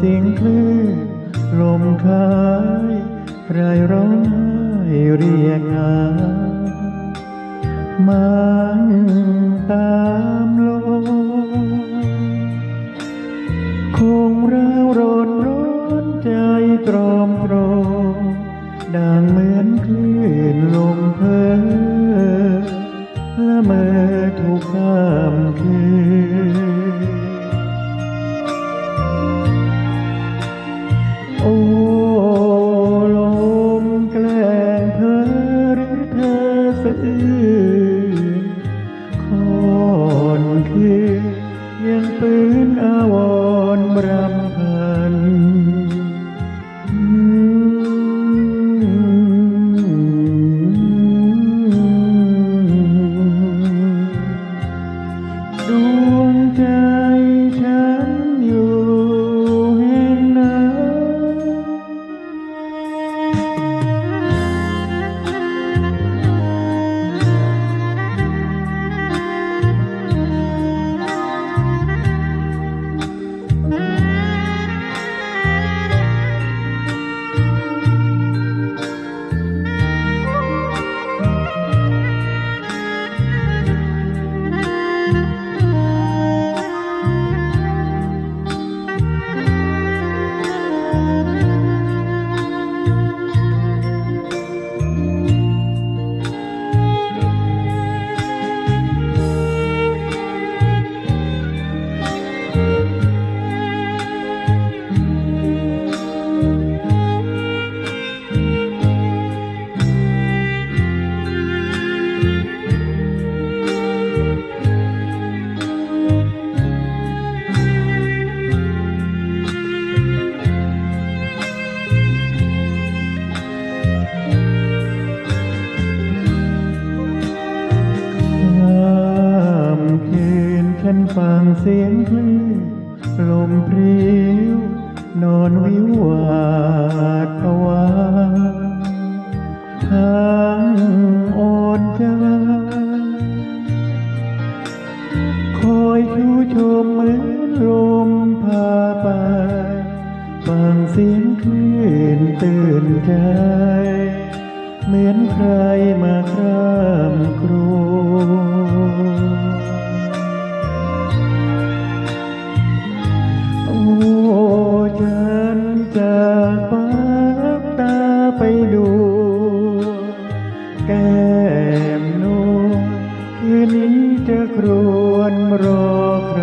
เสียงคลื่นลมคายรายร้องไห้เรียกหามันตามลมคงร้าวร้อนร้อนใจตรอ คอนคือยังปืนอาวรรำพันดวงใจฉันอ ลมพริ้วนอนวิววาดภาวาทางอ่อนใจคอยชูชมเหมือนลมพาไปฟังเสียงคลื่นตื่นใจ เหมือนใครมาครา ครวนรอใคร